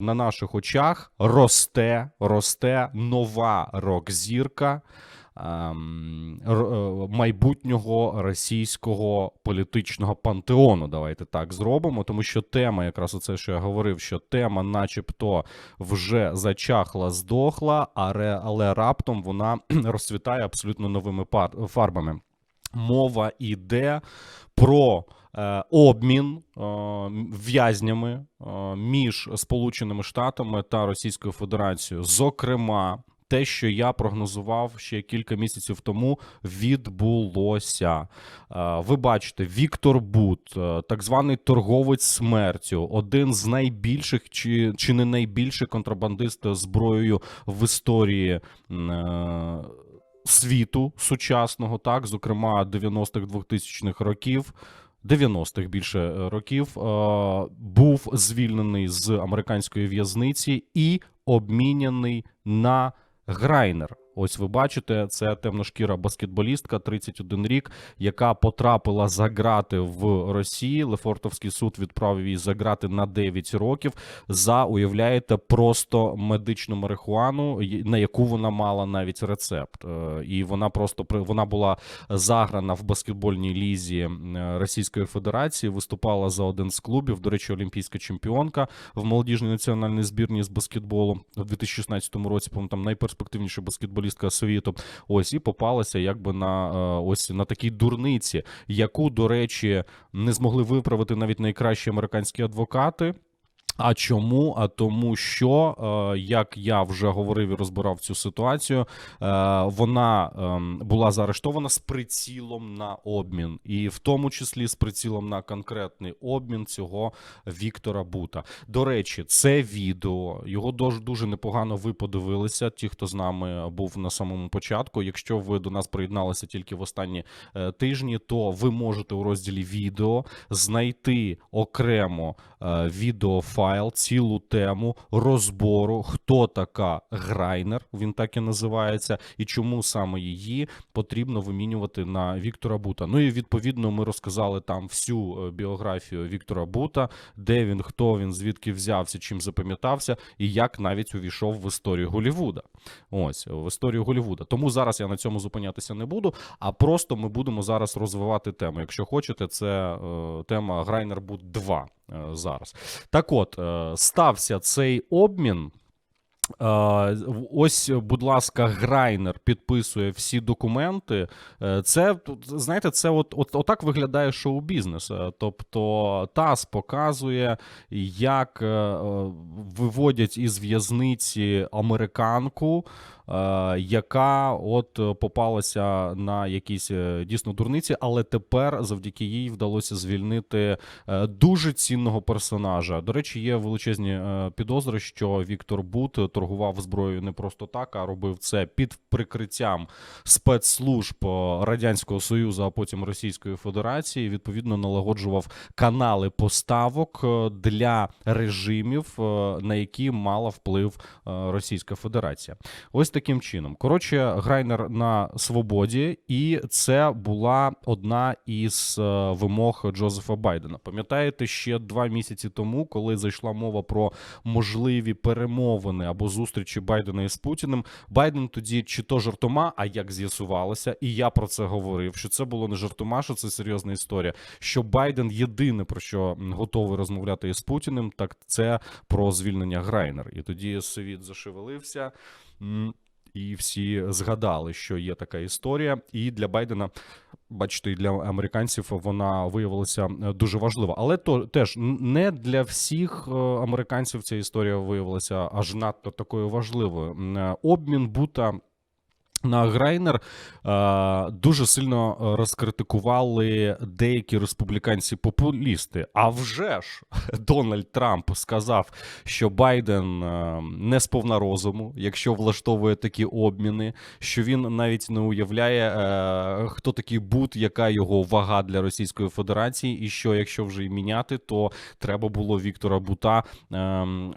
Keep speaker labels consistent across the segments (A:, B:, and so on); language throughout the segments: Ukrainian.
A: на наших очах росте, росте нова рок-зірка ем, е, майбутнього російського політичного пантеону. Давайте так зробимо, тому що тема, якраз оце, що я говорив, що тема, начебто, вже зачахла, здохла, а ре- але раптом вона розцвітає абсолютно новими фарбами. Мова йде про е, обмін е, в'язнями е, між Сполученими Штатами та Російською Федерацією. Зокрема, те, що я прогнозував ще кілька місяців тому, відбулося. Ви бачите, Віктор Бут, так званий торговець смертю, один з найбільших чи, чи не найбільший контрабандист зброєю в історії. Світу сучасного, так, зокрема 90-х 2000-х років. 90-х більше е, років е, був звільнений з американської в'язниці і обміняний на грайнер. Ось ви бачите, це темношкіра баскетболістка, 31 рік, яка потрапила за грати в Росії. Лефортовський суд відправив її за грати на 9 років за уявляєте просто медичну марихуану, на яку вона мала навіть рецепт. Е, І вона просто вона була заграна в баскетбольній лізі е, Російської Федерації, виступала за один з клубів. До речі, олімпійська чемпіонка в молодіжній національній збірні з баскетболу у 2016 році. По-моєму, там найперспективніша баскетболістка світу. Ось і попалася якби на е, ось на такій дурниці, яку, до речі, не змогли виправити навіть найкращі американські адвокати. А чому? А тому, що е, як я вже говорив і розбирав цю ситуацію, е, вона ем, була заарештована з прицілом на обмін, і в тому числі з прицілом на конкретний обмін цього Віктора Бута. До речі, це відео його дуже дуже непогано ви подивилися. Ті, хто з нами був на самому початку. Якщо ви до нас приєдналися тільки в останні е, тижні, то ви можете у розділі відео знайти окремо е, відеофайл, цілу тему розбору, хто така Грайнер, він так і називається, і чому саме її потрібно вимінювати на Віктора Бута. Ну і відповідно ми розказали там всю е, біографію Віктора Бута, де він, хто він, звідки взявся, чим запам'ятався, і як навіть увійшов в історію Голівуда. Ось в історію Голівуда. Тому зараз я на цьому зупинятися не буду, а просто ми будемо зараз розвивати тему. Якщо хочете, це е, тема Грайнер Бут 2 е, зараз. Так от, е, стався цей обмін. Е, Ось, будь ласка, Грайнер підписує всі документи. Е, Це знаєте, це от, от отак виглядає шоу-бізнес. Е, Тобто ТАСС показує, як е, е, виводять із в'язниці американку, е, яка от е, попалася на якісь е, дійсно дурниці, але тепер завдяки їй вдалося звільнити е, дуже цінного персонажа. До речі, є величезні е, підозри, що Віктор Бут торгував зброєю не просто так, а робив це під прикриттям спецслужб е, Радянського Союзу, а потім Російської Федерації. Відповідно, налагоджував канали поставок е, для режимів, е, на які мала вплив е, Російська Федерація. Ось таким чином. Коротше, Грайнер на свободі, і це була одна із е, вимог Джозефа Байдена. Пам'ятаєте, ще два місяці тому, коли зайшла мова про можливі перемовини або зустрічі Байдена із Путіним, Байден тоді чи то жартома, а як з'ясувалося, і я про це говорив, що це було не жартома, що це серйозна історія. Що Байден єдине про що готовий розмовляти із Путіним, так це про звільнення Грайнер. І тоді світ зашевелився. І всі згадали, що є така історія, і для Байдена, бачите, і для американців вона виявилася е, дуже важлива. Але то теж не для всіх е, американців ця історія виявилася аж надто такою важливою. Е, Обмін бута. На Грайнер е, дуже сильно розкритикували деякі республіканці-популісти. А вже ж Дональд Трамп сказав, що Байден е, не сповна розуму, якщо влаштовує такі обміни, що він навіть не уявляє, е, хто такий бут, яка його вага для Російської Федерації, і що якщо вже і міняти, то треба було Віктора Бута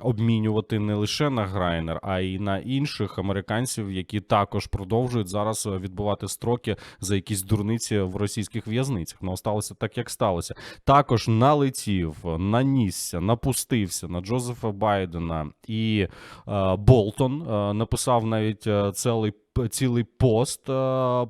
A: обмінювати не лише на Грайнер, а й на інших американців, які також продовжують продовжують зараз е, відбувати строки за якісь дурниці в російських в'язницях. Ну сталося так, як сталося. Також налетів, нанісся, напустився на Джозефа Байдена і е, Болтон е, написав навіть е, цілий, цілий пост е,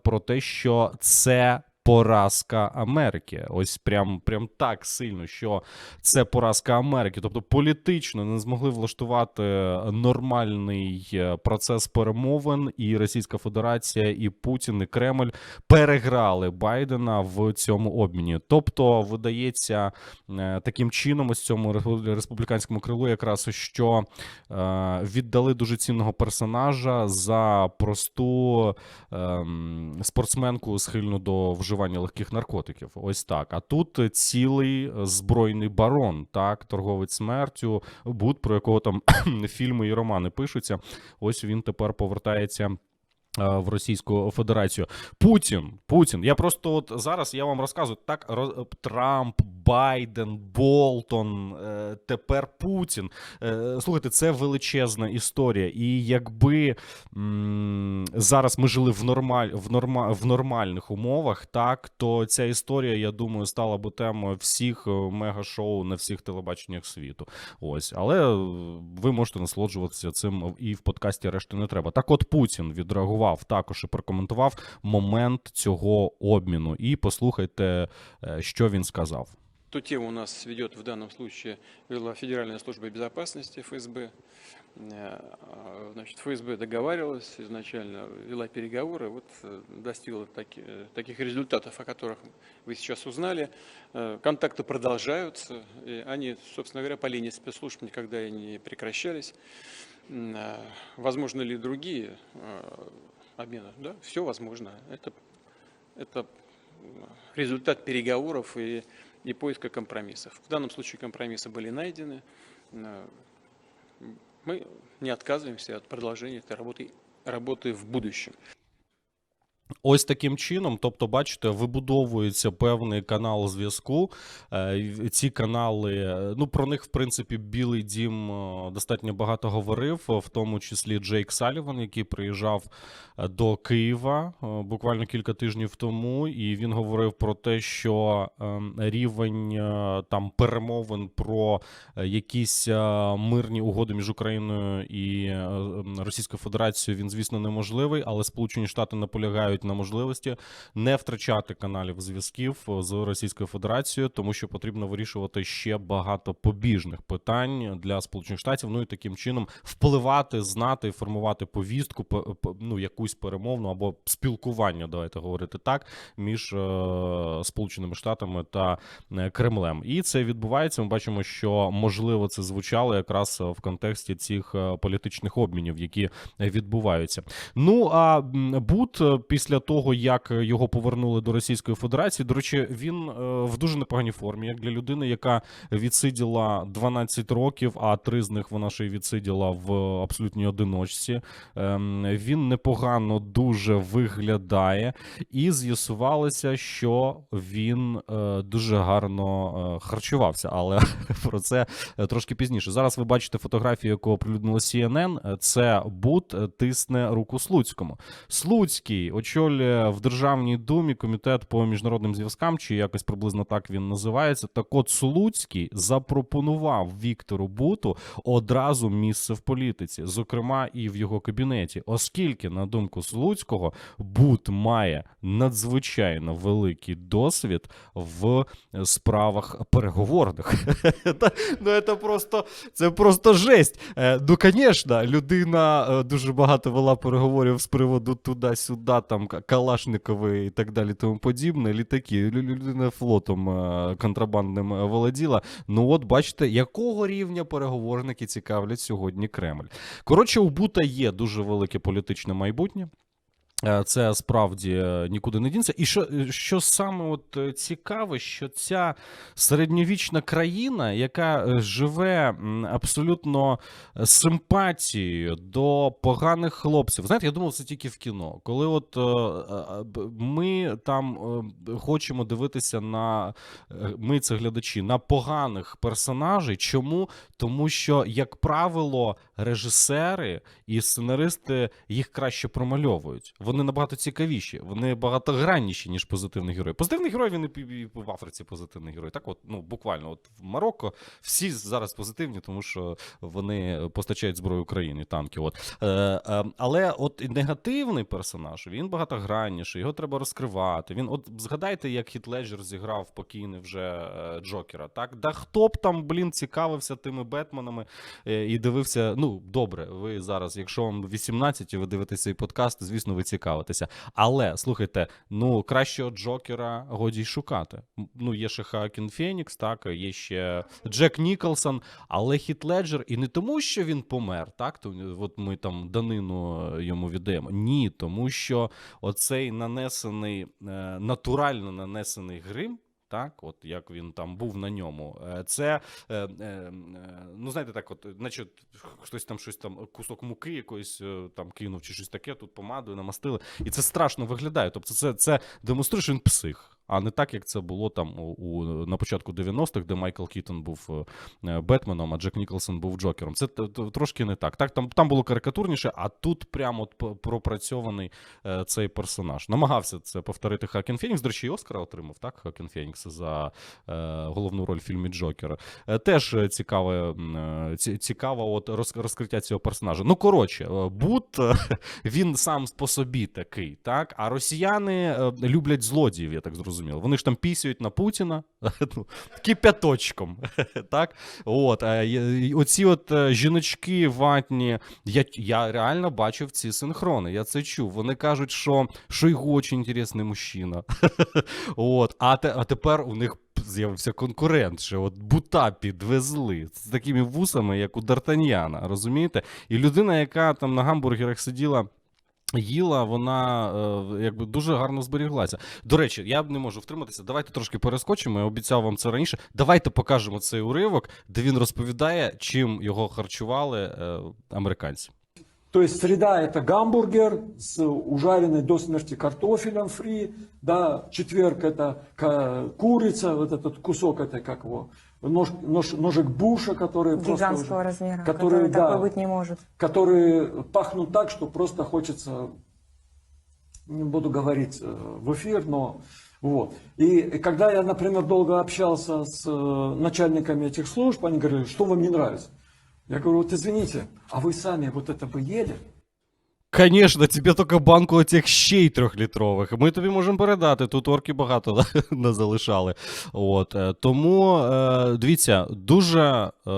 A: про те, що це. Поразка Америки, ось прям прям так сильно, що це поразка Америки. Тобто політично не змогли влаштувати нормальний е, процес перемовин, і Російська Федерація, і Путін, і Кремль переграли Байдена в цьому обміні. Тобто, видається е, таким чином, ось цьому республіканському крилу, якраз що е, віддали дуже цінного персонажа за просту ем, спортсменку, схильну до вживання легких наркотиків. Ось так. А тут цілий е, збройний барон, так, торговець смертю, Буд, про якого там фільми і романи пишуться. Ось він тепер повертається. Е, В Російську Федерацію Путін, Путін. Я просто от зараз я вам розказую так: роз- Трамп, Байден, Болтон, е, тепер Путін. Е, Слухайте, це величезна історія. І якби зараз ми жили в нормаль в норма в нормальних умовах, так то ця історія, я думаю, стала би темою всіх е, мега-шоу на всіх телебаченнях світу. Ось, але е, ви можете насолоджуватися цим і в подкасті решти не треба. Так, от Путін відреагував також і прокоментував момент цього обміну. І послухайте, е, що він сказав.
B: Ту тему у нас ведет в данном случае вела Федеральная служба безопасности ФСБ. Э, Значит, ФСБ договаривалась изначально, вела переговоры, вот э, достигла таки- э, таких результатов, о которых вы сейчас узнали. Э, Контакты продолжаются, и они, собственно говоря, по линии спецслужб никогда и не прекращались. М, э, Возможно ли другие обмены? Да, все возможно. Это, это результат переговоров и и поиска компромиссов. В данном случае компромиссы были найдены. Э, Мы не отказываемся от продолжения этой работы, работы в будущем.
A: Ось таким чином, тобто, бачите, вибудовується певний канал зв'язку. Е, Ці канали, е, ну про них, в принципі, Білий Дім е, достатньо багато говорив, в тому числі Джейк Саліван, який приїжджав до Києва буквально кілька тижнів тому, і він говорив про те, що рівень там перемовин про якісь мирні угоди між Україною і Російською Федерацією він, звісно, неможливий, але Сполучені Штати наполягають на можливості не втрачати каналів зв'язків з Російською Федерацією, тому що потрібно вирішувати ще багато побіжних питань для Сполучених Штатів. Ну і таким чином впливати, знати і формувати повістку, по- по- ну якусь перемовну або спілкування, давайте говорити так, між е, Сполученими Штатами та е, Кремлем. І це відбувається. Ми бачимо, що можливо це звучало якраз в контексті цих е, політичних обмінів, які відбуваються. Ну а Бут е, після того, як його повернули до Російської Федерації, до речі, він е, в дуже непоганій формі, як для людини, яка відсиділа 12 років, а три з них вона ще й відсиділа в абсолютній одиночці. Ем, Він непогано дуже виглядає, і з'ясувалося, що він е, дуже гарно е, харчувався, але про це трошки пізніше. Зараз ви бачите фотографію, яку оприлюднило CNN. Це Бут тисне руку Слуцькому. Слуцький очолює в Державній думі комітет по міжнародним зв'язкам, чи якось приблизно так він називається. Так от Слуцький запропонував Віктору Буту одразу місце в політиці, зокрема і в його кабінеті, оскільки, на думку Слуцького, Бут має надзвичайно великий досвід в справах переговорних. Ну, це просто, це просто жесть. Е, Ну, звісно, людина е, дуже багато вела переговорів з приводу туди-сюди, там К- Калашникови і так далі, тому подібне. Літаки. Людина флотом контрабандним володіла. Ну, от бачите, якого рівня переговорники цікавлять сьогодні Кремль. Коротше, у Бута є дуже велике політичне майбутнє. Е, Це справді е, нікуди не дінеться. І що, що саме от е, цікаве, що ця середньовічна країна, яка живе абсолютно симпатією до поганих хлопців. Знаєте, я думав, це тільки в кіно. Коли от ми там хочемо дивитися на ми, це глядачі, на поганих персонажей. Чому? Тому що, як правило, режисери і сценаристи їх краще промальовують. вони набагато цікавіші, вони багатогранніші, ніж позитивний герой. Позитивний герой він і в Африці позитивний герой. Так, от, ну буквально, от в Марокко всі зараз позитивні, тому що вони постачають зброю Україні, танки. От. Е, е, але от негативний персонаж, він багатогранніший, його треба розкривати. Він, от згадайте, як Хіт Леджер зіграв покійний вже е, Джокера. Так, да хто б там, блін, цікавився тими Бетменами е, і дивився. Ну, добре, ви зараз, якщо вам 18 і ви дивитесь цей подкаст, звісно, ви цікавитеся. Але слухайте, ну кращого Джокера годі й шукати. Ну, є ще Хакін Фенікс, так, є ще Джек Ніколсон, але Хіт Леджер, і не тому, що він помер, так, то от ми там данину е, йому віддаємо. Ні, тому що оцей нанесений, е, натурально нанесений грим. Так, от як він там був на ньому, Е, це е, е, ну знаєте, так, от, наче хтось там щось там кусок муки якоїсь там кинув чи щось таке, тут помадою намастили, і це страшно виглядає. Тобто, це, це демонструє, що він псих. А не так, як це було там у, у на початку 90-х, де Майкл Кітон був е, Бетменом, а Джек Ніколсон був Джокером. Це трошки не так. Так там, там було карикатурніше, а тут прямо пропрацьований е, цей персонаж. Намагався це повторити Хакен Фенікс. До речі, Оскара отримав, так? Хакен Фенікс за е, головну роль в фільмі Джокера. Е, теж е, цікаве, е, ці- цікаво от роз, розкриття цього персонажа. Ну, коротше, е, Бут е, він сам по собі такий, так? А росіяни е, люблять злодіїв, я так зрозумів. Вони ж там пісюють на Путіна ну, кипяточком. так? От, е, оці от е, жіночки ватні, я, я реально бачив ці синхрони, я це чув. Вони кажуть, що Шойгу дуже інтересний мужчина. От, а, те, а тепер у них з'явився конкурент, що от бута підвезли з такими вусами, як у Д'Артаньяна, розумієте? І людина, яка там на гамбургерах сиділа. Їла, вона е, якби дуже гарно зберіглася. До речі, я не можу втриматися. Давайте трошки перескочимо. Я обіцяв вам це раніше. Давайте покажемо цей уривок, де він розповідає, чим його харчували е, американці.
C: То есть среда это гамбургер с ужаренной до смерти картофелем фри, да, четверг это ка- курица, вот этот кусок это как его, нож, нож- ножик буша, просто
D: гигантского
C: уже-
D: размера,
C: который, да.
D: такой быть не может.
C: которые пахнут так, что просто хочется, не буду говорить э, в эфир, но вот. И когда я, например, долго общался с э, начальниками этих служб, они говорили, что вам не нравится? Я говорю, вот извините, а вы сами вот это бы ели?
A: Конечно, тебе тільки банку оцих щей трьохлітрових. Ми тобі можемо передати. Тут орки багато залишали. От, е, тому е, дивіться, дуже е,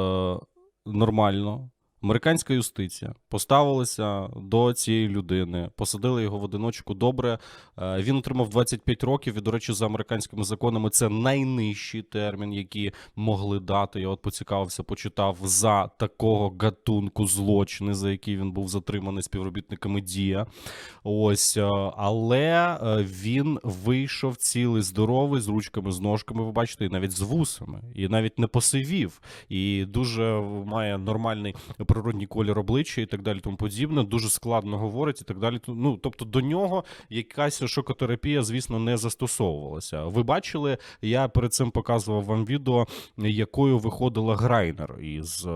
A: нормально. Американська юстиція поставилася до цієї людини, посадили його в одиночку добре. Е, Він отримав 25 років. І, до речі, за американськими законами це найнижчий термін, який могли дати. Я от поцікавився, почитав за такого гатунку злочини, за який він був затриманий співробітниками Дія. Ось, е, але е, він вийшов цілий здоровий з ручками, з ножками. Ви бачите, і навіть з вусами, і навіть не посивів, і дуже має нормальний природній колір обличчя і так далі, тому подібне. Дуже складно говорить і так далі. Ну тобто до нього якась шокотерапія, звісно, не застосовувалася. Ви бачили, я перед цим показував вам відео, якою виходила Грайнер із е,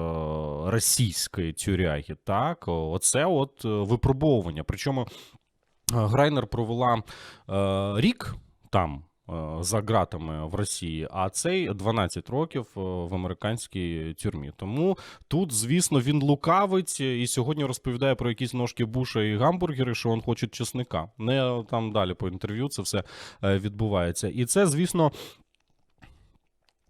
A: російської тюряги. Так, оце от е, випробовування. Причому е, Грайнер провела е, рік там. Е, За ґратами в Росії, а цей 12 років е, в американській тюрмі. Тому тут, звісно, він лукавить і сьогодні розповідає про якісь ножки буша і гамбургери, що він хоче чесника. Не там далі по інтерв'ю це все е, відбувається. І це, звісно,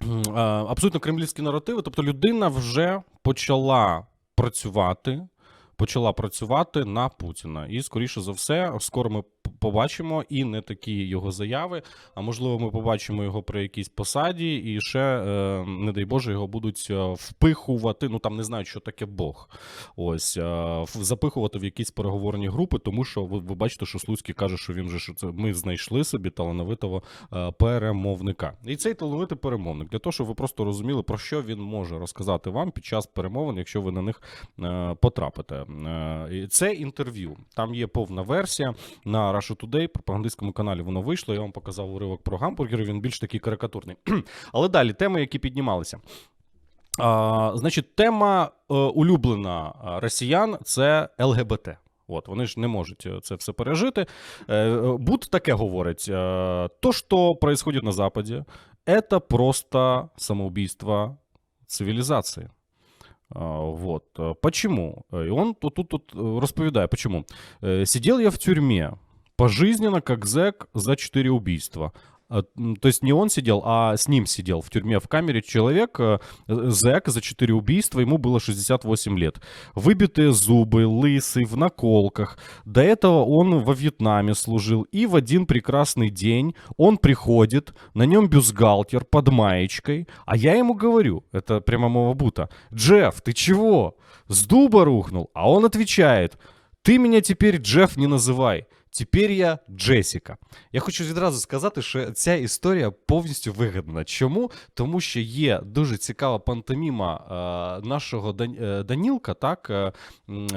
A: е, абсолютно кремлівські наративи. Тобто людина вже почала працювати. Почала працювати на Путіна, і скоріше за все, скоро ми побачимо і не такі його заяви. А можливо, ми побачимо його при якійсь посаді, і ще, е, не дай Боже, його будуть е, впихувати. Ну там не знаю, що таке Бог. Ось е, запихувати в якісь переговорні групи, тому що ви, ви бачите, що Слуцький каже, що він же що це ми знайшли собі талановитого перемовника. І цей талановитий перемовник для того, щоб ви просто розуміли, про що він може розказати вам під час перемовин, якщо ви на них потрапите. Це інтерв'ю. Там є повна версія на Russia Today, пропагандистському каналі воно вийшло. Я вам показав уривок про гамбургери. Він більш такий карикатурний. Але далі теми, які піднімалися. А, значить, тема е, улюблена а, росіян це ЛГБТ. От, вони ж не можуть е, це все пережити. Е, е, Буд таке говорить: е, то, що происходит на Западі, это просто самоубийство цивілізації. А, Вот. Э, Почему? Э, И он тут, тут, тут э, розповідає, почему. Э, Сидел я в тюрьме пожизненно, как зэк, за 4 убийства. А, То есть не он сидел, а с ним сидел в тюрьме в камере человек, э, зэк за 4 убийства, ему было 68 лет. Выбитые зубы, лысый, в наколках. До этого он во Вьетнаме служил. И в один прекрасный день он приходит, на нем бюстгальтер под маечкой, а я ему говорю, это прямо моего бута, Джефф, ты чего? С дуба рухнул? А он отвечает, ты меня теперь Джефф не называй. Тепер я Джесіка. Я хочу відразу сказати, що ця історія повністю вигадана. Чому? Тому що є дуже цікава пантоміма е, нашого е, Данілка, так, е,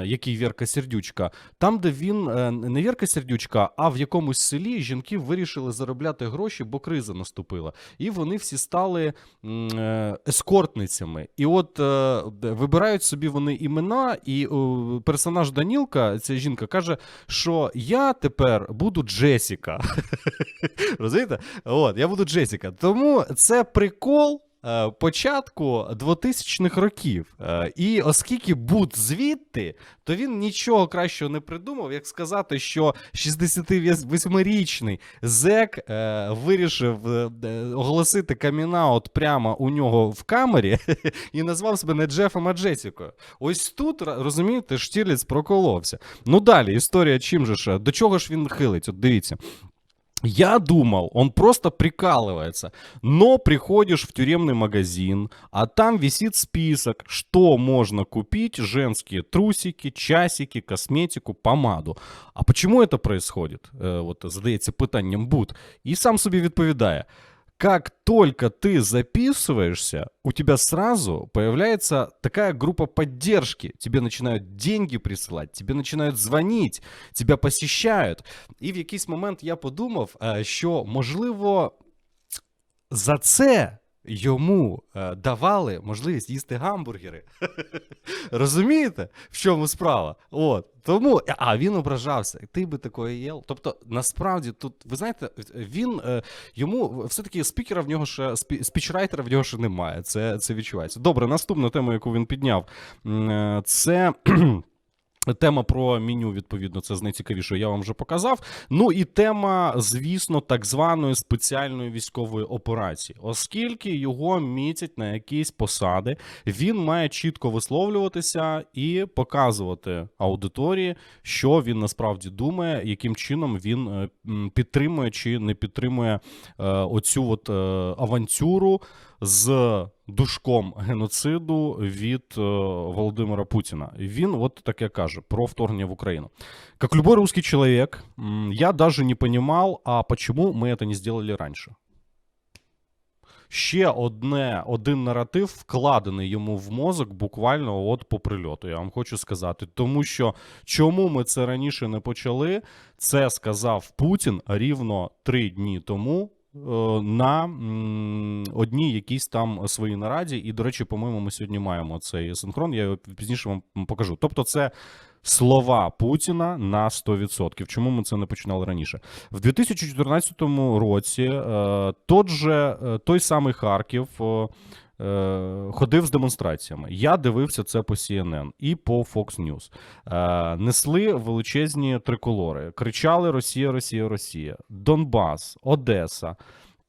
A: який Вірка Сердючка, там, де він е, не Вірка Сердючка, а в якомусь селі жінки вирішили заробляти гроші, бо криза наступила. І вони всі стали е, ескортницями. І от е, вибирають собі вони імена, і е, персонаж Данілка, ця жінка, каже, що я тепер буду Джесіка. Розумієте? От, я буду Джесіка. Тому це прикол. Е, Початку 2000-х років. Е, І оскільки Бут звідти, то він нічого кращого не придумав, як сказати, що 68-річний зек е, вирішив оголосити камінаут прямо у нього в камері і назвав себе не Джефом, а Джесікою. Ось тут, розумієте, Штірліц проколовся. Ну далі, історія чим же ж? До чого ж він хилить? От дивіться. Я думал, он просто прикалывается. Но приходишь в тюремный магазин, а там висит список, что можно купить, женские трусики, часики, косметику, помаду. А почему это происходит? Э, вот задается питанням Бут. И сам себе відповідає. Как только ты записываешься, у тебя сразу появляется такая группа поддержки. Тебе начинают деньги присылать, тебе начинают звонить, тебя посещают. І в якийсь момент я подумав, е, що можливо за це йому е, давали можливість їсти гамбургери. Розумієте, в чому справа? От. Тому, а він ображався. Ти би такое їв. Тобто, насправді, тут, ви знаєте, він е, йому все-таки спікера в нього ще спі, спічрайтера в нього ще немає. Це, це відчувається. Добре, наступна тема, яку він підняв, е, це. Тема про меню, відповідно, це з найцікавішого, я вам вже показав. Ну і тема, звісно, так званої спеціальної військової операції, оскільки його мітять на якісь посади, він має чітко висловлюватися і показувати аудиторії, що він насправді думає, яким чином він е, підтримує чи не підтримує е, оцю от е, авантюру з душком геноциду від е, Володимира Путіна. Він от таке каже про вторгнення в Україну. Как любой русский человек, я даже не понимал, а почему мы это не сделали раньше. Ще одне, один наратив вкладений йому в мозок буквально от по прильоту. Я вам хочу сказати. Тому що чому ми це раніше не почали, це сказав Путін рівно три дні тому на одній якійсь там своїй нараді. І, до речі, по-моєму, ми сьогодні маємо цей синхрон. Я його пізніше вам покажу. Тобто, це слова Путіна на 100%. Чому ми це не починали раніше? В 2014 році е, тот же, е, той самий Харків. Е, Ходив з демонстраціями. Я дивився це по CNN і по Fox News. Е, несли величезні триколори, кричали Росія, Росія, Росія, Донбас, Одеса.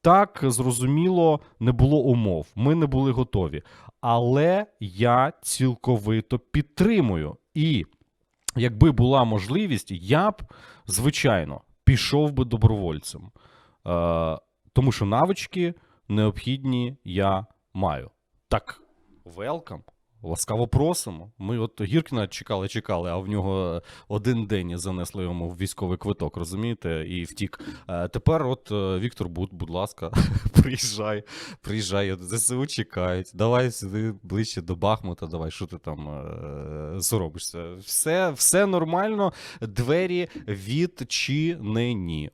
A: Так, зрозуміло, не було умов. Ми не були готові. Але я цілковито підтримую. І якби була можливість, я б, звичайно, пішов би добровольцем. Е, тому що навички необхідні я маю. Так, велкам. Ласкаво просимо. Ми от Гіркіна чекали, чекали, а в нього один день занесли йому в військовий квиток, розумієте, і втік. Е, тепер, от е, Віктор Бут, будь ласка, приїжджай, приїжджай, ЗСУ чекають. Давай сюди ближче до Бахмута, давай, що ти там е, соробишся. Все, все нормально, двері відчинені.